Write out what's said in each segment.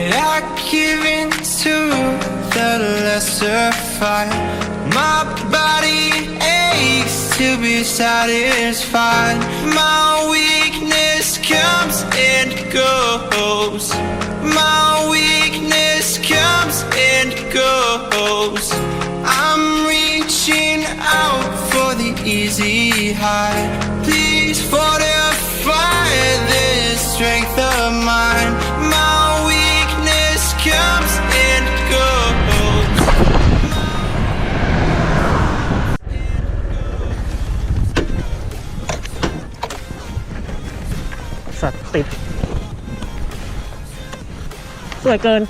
I give in to the lesser fight. My body aches to be satisfied. My weakness comes and goes. My weakness comes and goes. I'm reaching out for the easy high. วยเกิน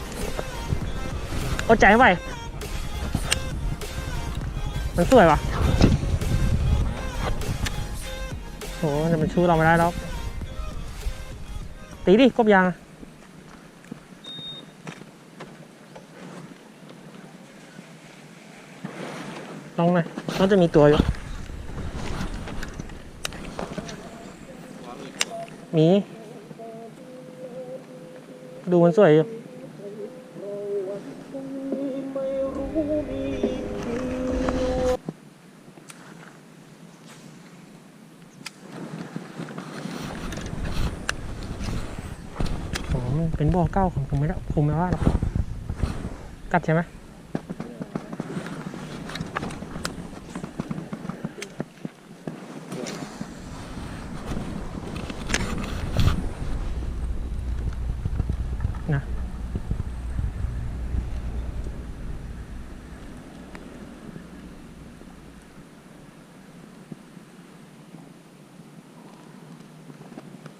อดใจไม่ไหวมันสวยวะโหแต่มันชูเราไม่ได้แล้วตีดิกบยางลองหน่อยน่าจะมีตัวอยู่ มี ดูมันสวยอยู่โอ้มัน เก้าของผมไม่ได้ผมไม่ว่าหรอกกัดใช่ไหมนะ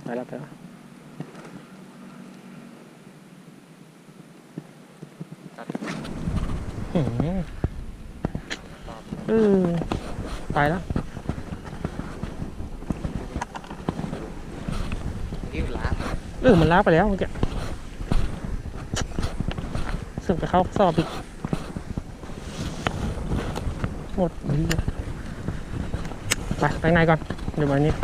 ไปแล้วไปแล้วหืม เออตายแล้วที่ร้าเออมันล้าไปแล้วเมื่อกี้สึกไปเข้าสอบอีกหมดนี่ไปไปข้างในก่อนเดี๋ยววันนี้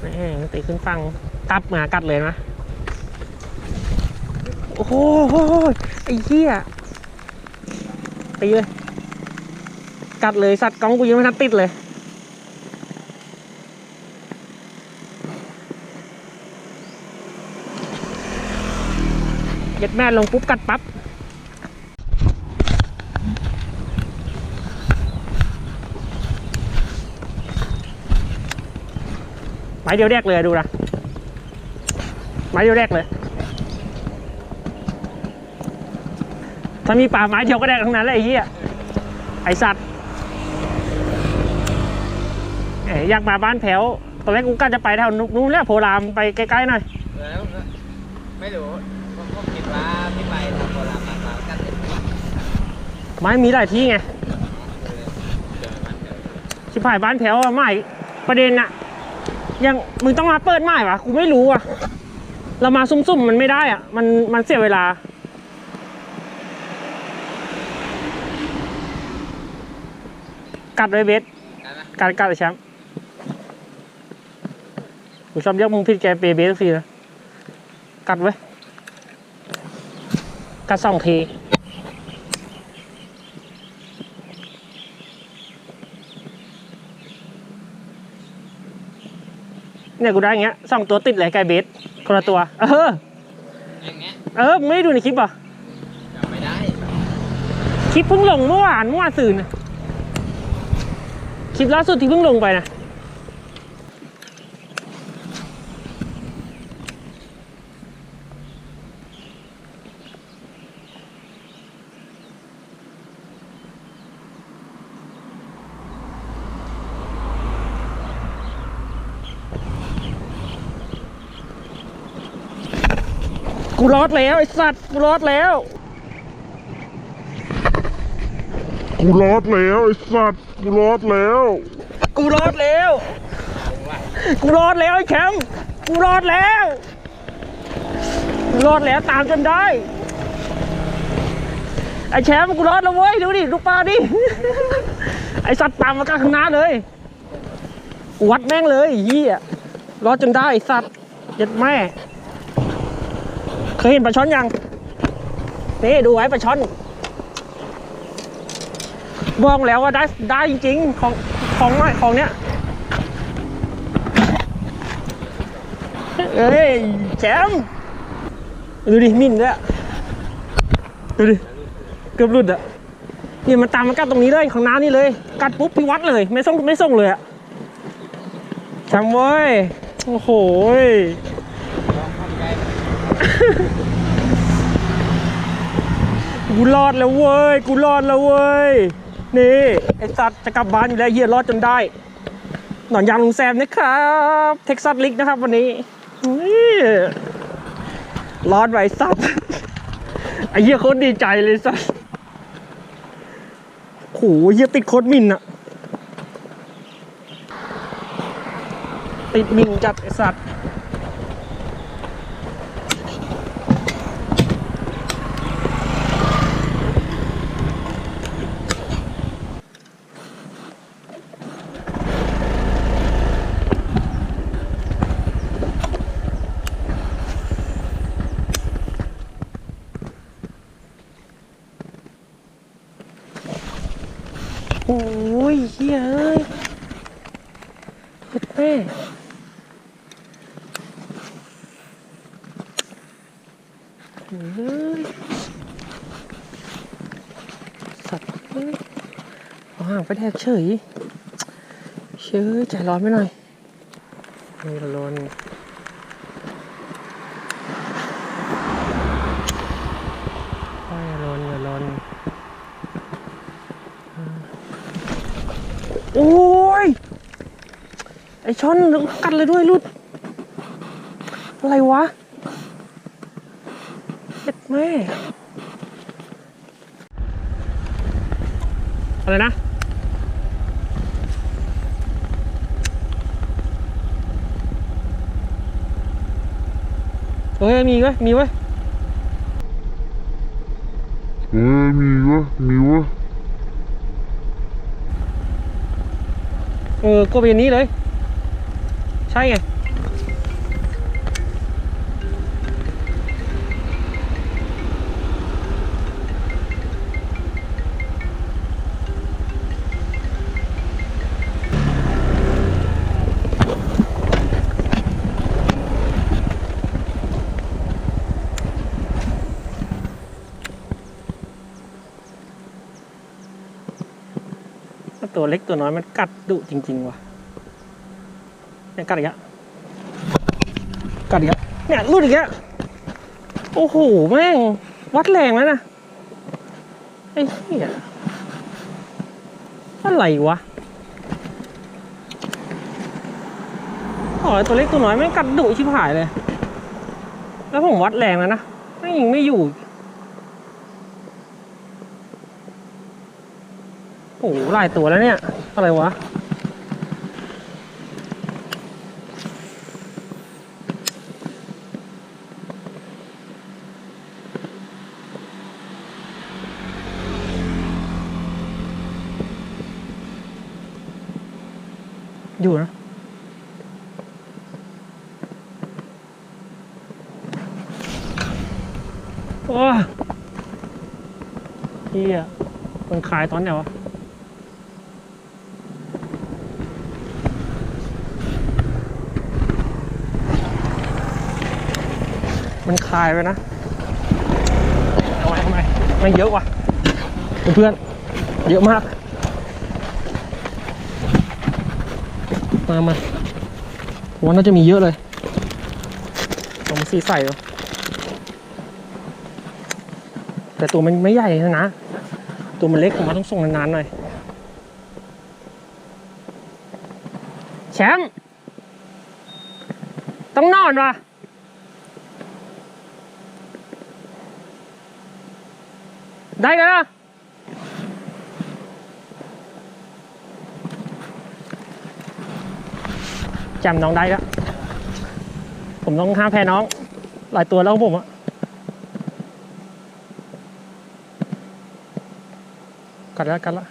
แม่ง ตีขึ้นฟังกัดมากัดเลยนะ โอ้โหไอ้เหี้ยตีเลย กัดเลยสัตว์กล้องกูยังไม่ทันติดเลยเย็ดแม่ลงปุ๊บกัดปั๊บ ม้เดียวแรกเลยดูนะไม้เดียวแรกเลย ถ้ามีป่าไม้เดียวก็ได้ทั้งนั้นแหละไอ้เหี้ยไอสัตว์เอ๋อยากมาบ้านแถวตอนแรกกูก็จะไปแถวนู้นแหล้วโพรามไปใกล้ๆหน่อยแล้วไม่รู้ผมก็คิดว่าพี่ไปทำโบราณมามากันเลยไม้มีหลายที่ไงเจอมันเจอชิบหายบ้านแถวอะไม่ประเด็นอะ ยังมึงต้องมาเปิดไม้วะกูไม่รู้อะเรามาซุ่มๆมันไม่ได้อะมันมันเสียเวลา กัดเลยเบสนั่นนะกัดกัดเลยแชมป์กูชอบเรียกมึงผิดแกเปเบสทุกทีนะ กัดไว้ยกัดสองที เนี่ยกูได้อย่างเงี้ยสองตัวติดเลยไก่เบสคนละตัว เออ อย่างเงี้ยเออมึงไม่ได้ดูในคลิปเหรอะจำไม่ได้คลิปเพิ่งลงเมื่อวานเมื่อวานสื่อนะคลิปล่าสุดที่เพิ่งลงไปนะ กูรอดแล้วไอ้สัตว์กูรอดแล้วกูรอดแล้วไอ้สัตว์กูรอดแล้วกูรอดแล้วกูรอดแล้วไอ้แคมป์กูรอดแล้วกูรอดแล้วตามจนได้ไอ้แชมป์กูรอดแล้วเว้ยดูดิดูปลาดิไอ้สัตว์ตามมากลางข้างหน้าเลยกูวัดแม่งเลยไอ้เฮียรอดจนได้ไอ้สัตว์เจ็ดแม่ เคยเห็นปลาช่อนยังนี่ดูไว้ปลาช่อนบอกแล้วว่าได้ได้จริงๆของของน้ของเนี้ยเอ้ยแชมป์ดูดิมินด้วยดูดิเกือบหลุดอะนี่มันตามมากัดตรงนี้เลยของน้านี่เลย กัดปุ๊บพี่วัดเลย ไม่ส่งไม่ส่งเลยอะแชมป์เว้ยโอ้โห กูรอดแล้วเว้ย กูรอดแล้วเว้ย นี่ไอสัตว์จะกลับบ้านอยู่แล้วเฮียรอดจนได้ หนอนยางลุงแซมนะครับ เท็กซัสลิกนะครับวันนี้นี่รอดไว้สัตว์ไอเหี้ยโคตรดีใจเลยสัตว์โหเหี้ยติดโคตรมินอะติดมินจัดไอสัตว์ อ้ยเหี้ยเอ้ยเฮ็ดแม่เฮ้ยสัตว์เฮ้ยห่างไปแทกเฉยเชยใจร้อนไปหน่อยม่ร้อนไม่ร้อนอย่าร้อน โอ้ย ไอช้อนกัดเลยด้วยรุด อะไรวะเด็ดแม่ อะไรนะ เฮ้ย มีเว้ย มีเว้ยเอ้ย มีวะมีวะเออ ก็เป็นอย่างนี้เลย ใช่ไงตัวเล็กตัวน้อยมันกัดดุจริง ๆ ว่ะ เนี่ยกัดอีกแล้วกัดอีกแล้วเนี่ยรูดอีกแล้วโอ้โหแม่ง วัดแรงแล้วนะไอ้เหี้ยอะไรวะอ๋อตัวเล็กตัวน้อยแม่งกัดดุชิบหายเลย แล้วผมวัดแรงแล้วนะแม่งยิงไม่อยู่โอ้โหหลายตัวแล้วเนี่ย อะไรวะ อยู่นะโอ้ที่อะมันขายตอนไหนวะมันคลายไปนะ เอาไว้ทำไมไม่เยอะวะเพื่อนเยอะมาก มามาว่าน่าจะมีเยอะเลยผมสีใส่เหรอแต่ตัวมันไม่ใหญ่นะนะ ตัวมันเล็กผมว่าต้องส่งนานๆหน่อย แชมป์ ต้องนอนวะได้แล้วนะ จำน้องได้แล้ว ผมต้องห้ามแพ้น้อง หลายตัวแล้วผมอะกัดแล้วกัดแล้ว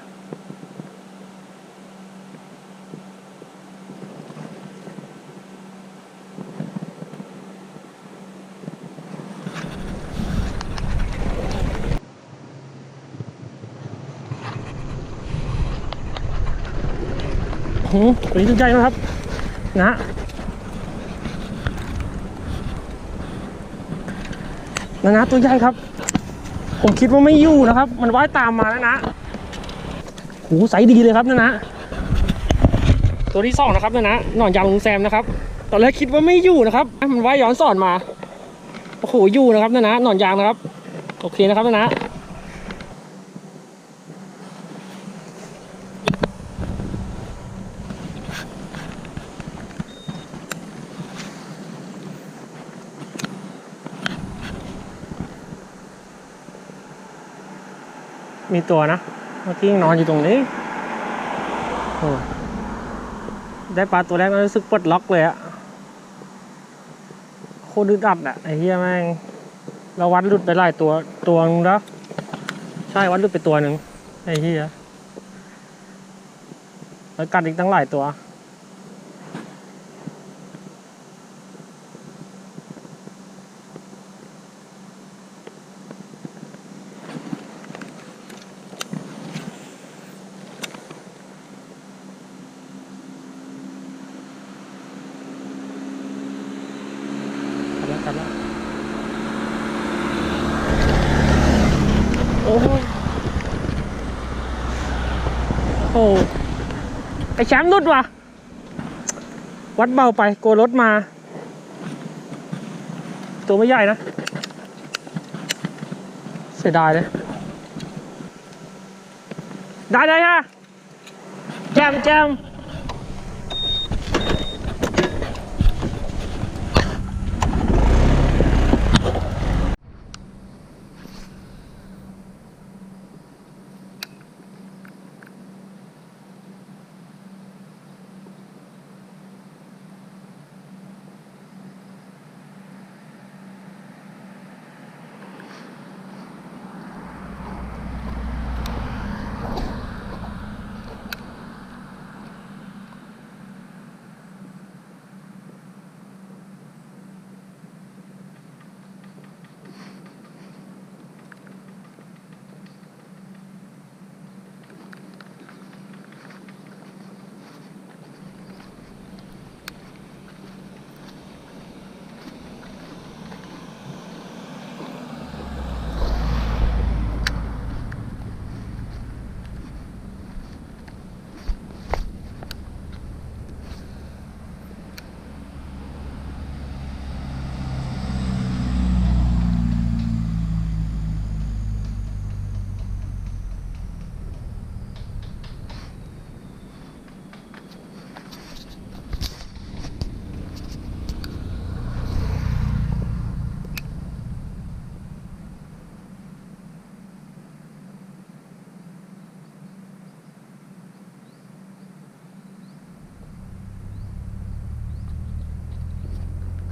หืมตัวนี้ตัวใหญ่นะครับ นะนะนะตัวใหญ่ครับ ผมคิดว่าไม่อยู่นะครับ มันว่ายตามมาแล้วนะโหไซส์ดีเลยครับนะนะตัวที่สองนะครับนะนะหนอนยางลุงแซมนะครับ ตอนแรกคิดว่าไม่อยู่นะครับ มันว่ายย้อนสอนมาโอ้โหอยู่นะครับนะนะหนอนยางนะครับ โอเคนะครับนะนะ มีตัวนะ เมื่อกี้ยังนอนอยู่ตรงนี้โอ้ยได้ปลาตัวแรกแล้วรู้สึกปลดล็อกเลยอะโคตรดึดอัดอะไอ้เหี้ยแม่งเราวัดหลุดไปหลายตัวตัวนึงแล้วใช่วัดหลุดไปตัวหนึ่งไอ้เหี้ยแล้วกัดอีกตั้งหลายตัว กัดแล้วกัดแล้วโอ้โหโอ้ไอแชมป์รุดว่ะ วัดเบาไปโกลัวรถมา ตัวไม่ใหญ่นะ เสียดายเลย ได้ได้ฮะแจมแจม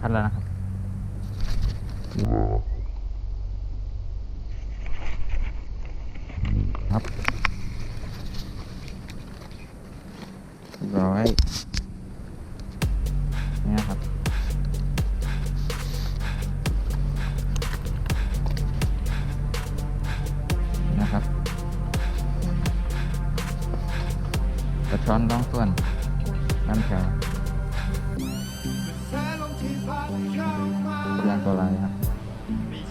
คัดแล้วนะครับ วเรียงตัวอะไรครับ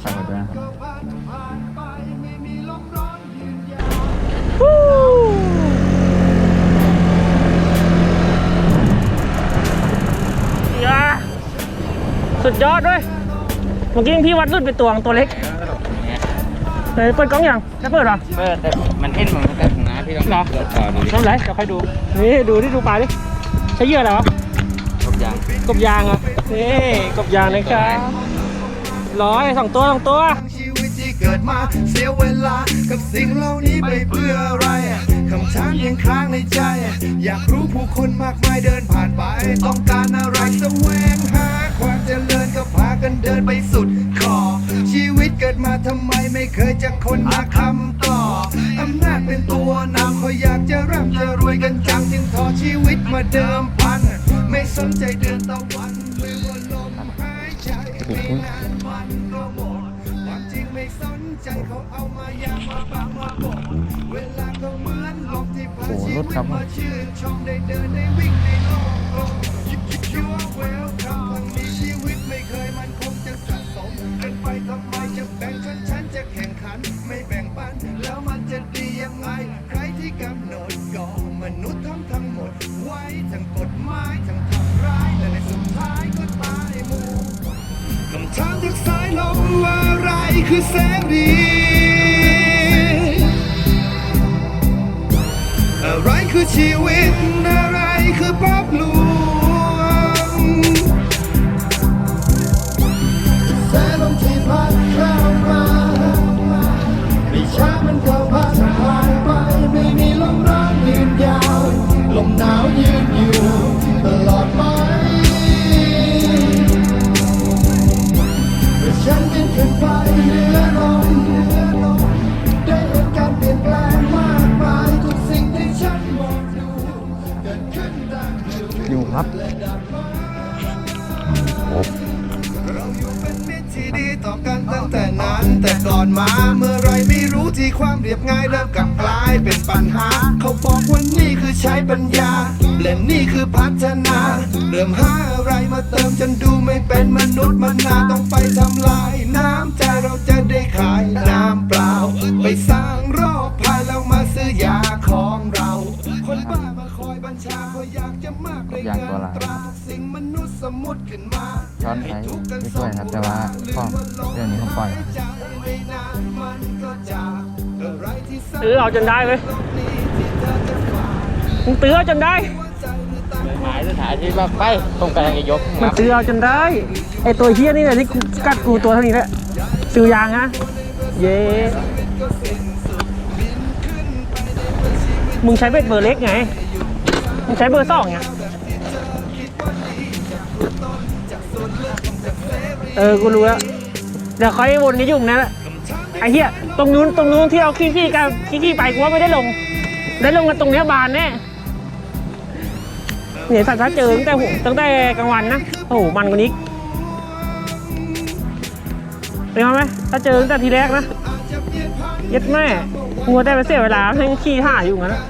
ฝากกดด้วยนะครับฮู้ยาสุดยอดด้วยเมื่อกี้พี่วัดรุ่นเป็นตัวของตัวเล็กเฮ้ยเปิดกล้องยังจะเปิดเหรอเปิดแต่มันเอ็นเหมือนกันนะพี่ต้องเหรอเปิดต่อดูดิทำไรเดี๋ยวค่อยดู นี่ดูที่ดูปลาดิ ใช้เหยื่ออะไรวะครบยังกบยางเหรอะนี่กบยางนะครับ ร้อยสองตัวสองตัวชีวิตที่เกิดมาเสียเวลากับสิ่งเหล่านี้ไปเพื่ออะไรคำถามยังค้างในใจ อยากรู้ผู้คนมากมายเดินผ่านไป ต้องการอะไรแสวงหา ความเจริญก็พากันเดินไปสุดขอบชีวิตเกิดมาทำไมไม่เคยจะคนหาคำตอบอำนาจเป็นตัวนำเขาอยากจะร่ำจะรวยกันจังจึงขอชีวิตมาเดิมพัน ไม่สนใจเดือนตะวันหรือว่าลมหาย ใจไม่นานมันก็หมดความจริงไม่สนใจเขาเอามายามาปามาบอกเวลาก็เหมือนลมที่พาชีวิตมาชื่นชมได้ คือแสงดี อะไรคือชีวิต อะไรคือภาพลวง รียบง่ายเริ่มกลับกลายเป็นปัญหา เขาบอกว่านี่คือใช้ปัญญา และนี่คือพัฒนา เริ่มหาอะไรมาเติมจนดูไม่เป็นมนุษย์มนาต้องไปทำลาย น้ำใจเราจะได้ขายน้ำเปล่า ไปสร้างโรคภัยแล้วมาซื้อยาของเรา คนบ้ามาคอยบัญชาเขาอยากจะมากด้วยยางเงิตัวนละตราสิ่งมนุษย์สมมติขึ้นมาช้อนใช้ไม่ช่วยครับแต่ว่าข้อเรื่องนี้ผมปล่อยเออเอาจนได้เว้ยมึงตื้อเอาจนได้ หมายสถานที่ว่าไปผมกำลังจะยกมันตื้อเอาจนได้ ไอตัวเฮี้ยนี่แหละที่กูกัดกูตัวเท่านี้แหละซื้อยางฮะ เย้มึงใช้เบ็ดเบอร์เล็กไง มึงใช้เบอร์สองไง เออ กูรู้แล้ว เดี๋ยวค่อยวนนี้อยู่ตรงนั้นแหละ ไอ้เหี้ยตรงนู้นตรงนู้นที่เราขี้ขี้กันขี้ขี้ไปกูว่าไม่ได้ลง ได้ลงกันตรงเนี้ยบานแน่เนี่ยสัตว์ถ้าเจอตั้งแต่หัวตั้งแต่กลางวันนะโอ้โหมันกว่านี้เป็นไหมถ้าเจอตั้งแต่ทีแรกนะเย็ดแม่งัวได้ไปเสียเวลาให้ขี้ห่าอยู่งั้นะ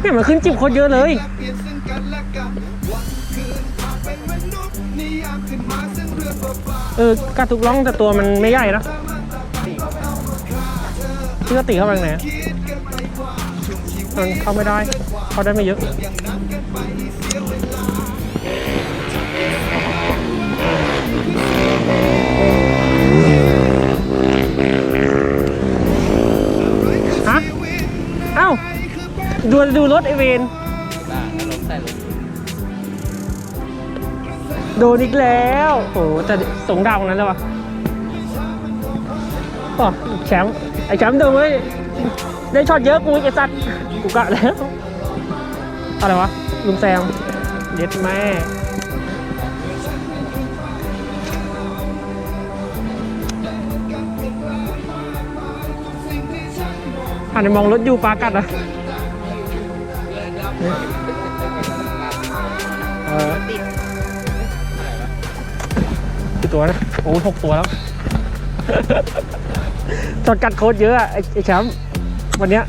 เนี่ยมันขึ้นจิบโคตรเยอะเลย เออกระทุกร่องแต่ตัวมันไม่ใหญ่นะพี่ก็ตีเข้าไปไหนมันเข้าไม่ได้ เข้าได้ไม่เยอะฮะเอ้าดูดูรถไอเวน โดนอีกแล้วโอ้โหแต่สงดาวนั้นแล้ววะอ๋อแชมป์ไอ้แชมป์ดูเว้ยได้ช็อตเยอะกูอีกไอ้สัตว์กูกะแล้วอะไรวะลุงแซมเด็ดแม่หันไปมองรถอยู่ปลากัดอะเนี่ยเออกี่ ตัวนะ โอ้หกตัวแล้วจอดกัดโค้ดเยอะอะไอ้ไอ้แชมป์วันเนี้ย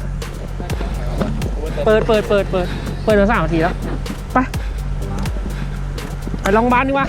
เปิดเปิดเปิดเปิดเปิดมาสามนาทีแล้ว ไป ไปโรงพยาบาลดีกว่า